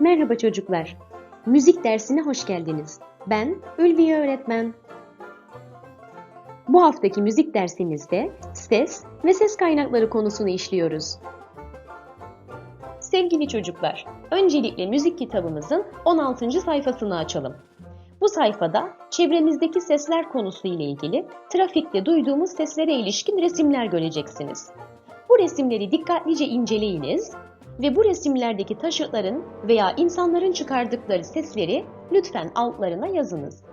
Merhaba çocuklar. Müzik dersine hoş geldiniz. Ben Ülviye öğretmen. Bu haftaki müzik dersimizde ses ve ses kaynakları konusunu işliyoruz. Sevgili çocuklar, öncelikle müzik kitabımızın 16. sayfasını açalım. Bu sayfada çevremizdeki sesler konusu ile ilgili trafikte duyduğumuz seslere ilişkin resimler göreceksiniz. Bu resimleri dikkatlice inceleyiniz ve bu resimlerdeki taşıtların veya insanların çıkardıkları sesleri lütfen altlarına yazınız.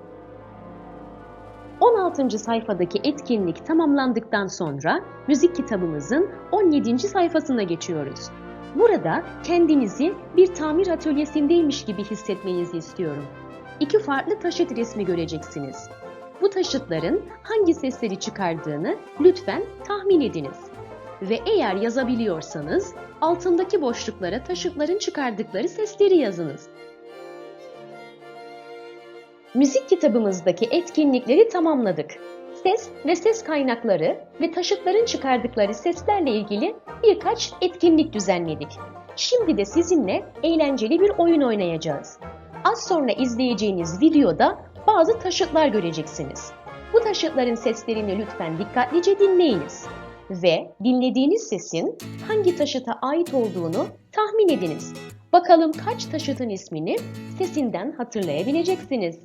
16. sayfadaki etkinlik tamamlandıktan sonra müzik kitabımızın 17. sayfasına geçiyoruz. Burada kendinizi bir tamir atölyesindeymiş gibi hissetmenizi istiyorum. İki farklı taşıt resmi göreceksiniz. Bu taşıtların hangi sesleri çıkardığını lütfen tahmin ediniz. Ve eğer yazabiliyorsanız altındaki boşluklara taşıtların çıkardıkları sesleri yazınız. Müzik kitabımızdaki etkinlikleri tamamladık. Ses ve ses kaynakları ve taşıtların çıkardıkları seslerle ilgili birkaç etkinlik düzenledik. Şimdi de sizinle eğlenceli bir oyun oynayacağız. Az sonra izleyeceğiniz videoda bazı taşıtlar göreceksiniz. Bu taşıtların seslerini lütfen dikkatlice dinleyiniz ve dinlediğiniz sesin hangi taşıta ait olduğunu tahmin ediniz. Bakalım kaç taşıtın ismini sesinden hatırlayabileceksiniz.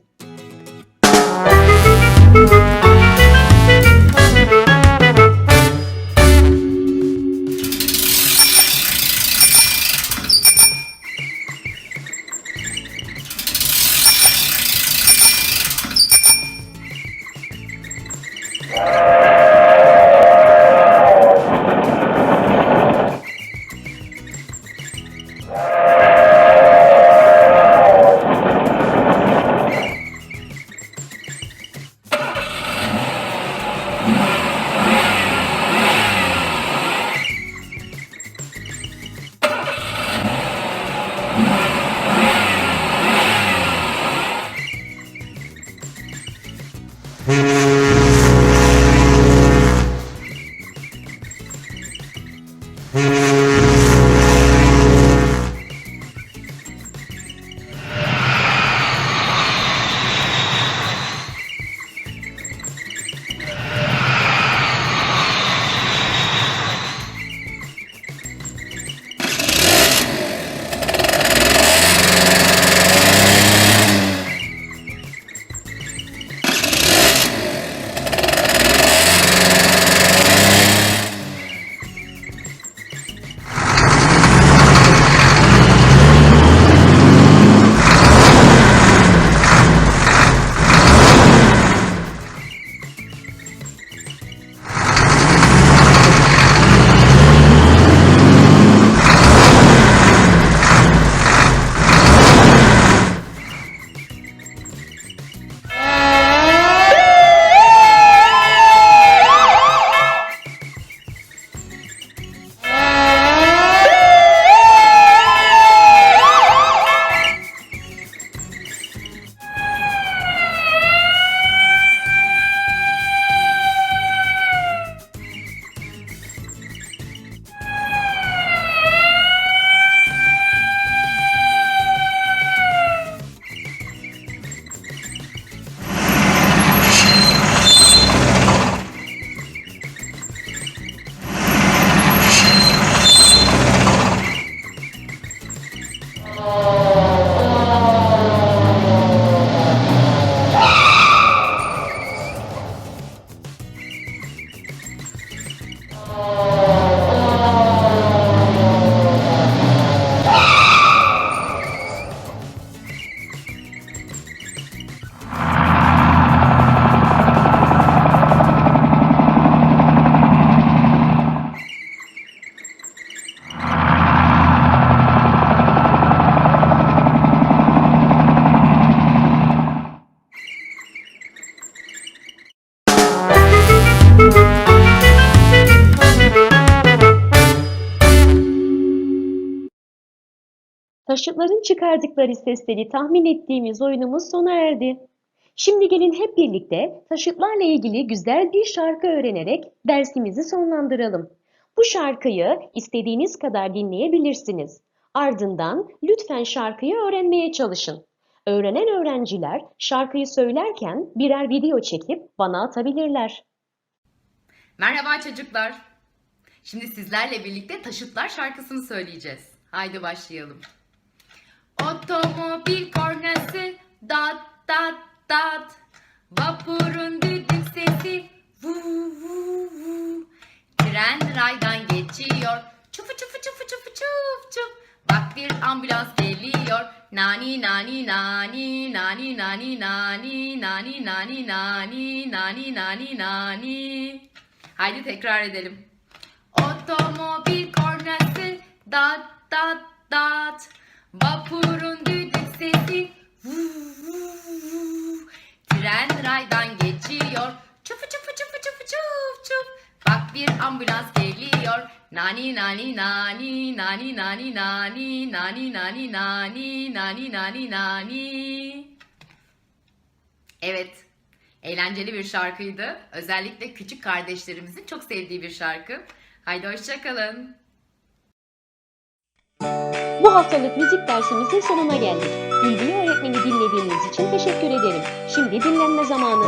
Taşıtların çıkardıkları sesleri tahmin ettiğimiz oyunumuz sona erdi. Şimdi gelin hep birlikte taşıtlarla ilgili güzel bir şarkı öğrenerek dersimizi sonlandıralım. Bu şarkıyı istediğiniz kadar dinleyebilirsiniz. Ardından lütfen şarkıyı öğrenmeye çalışın. Öğrenen öğrenciler şarkıyı söylerken birer video çekip bana atabilirler. Merhaba çocuklar. Şimdi sizlerle birlikte Taşıtlar şarkısını söyleyeceğiz. Haydi başlayalım. Otomobil kornası dat dat dat. Vapurun düdük sesi vu vu vu. Tren raydan geçiyor. Çufu çufu çufu çufu çuf çuf. Bak bir ambulans geliyor. Nani nani nani nani nani nani nani nani nani nani nani nani. Haydi tekrar edelim. Otomobil kornası dat dat dat. Vapurun düdük sesi vu vu vu. Tren raydan geçiyor. Çufu çufu çufu çufu çuf çuf. Bak bir ambulans geliyor. Nani nani nani nani nani nani nani nani nani nani nani nani. Evet. Eğlenceli bir şarkıydı. Özellikle küçük kardeşlerimizin çok sevdiği bir şarkı. Haydi hoşçakalın. Bu haftalık müzik dersimizin sonuna geldik. Bilgiyi öğretmeni dinlediğiniz için teşekkür ederim. Şimdi dinlenme zamanı.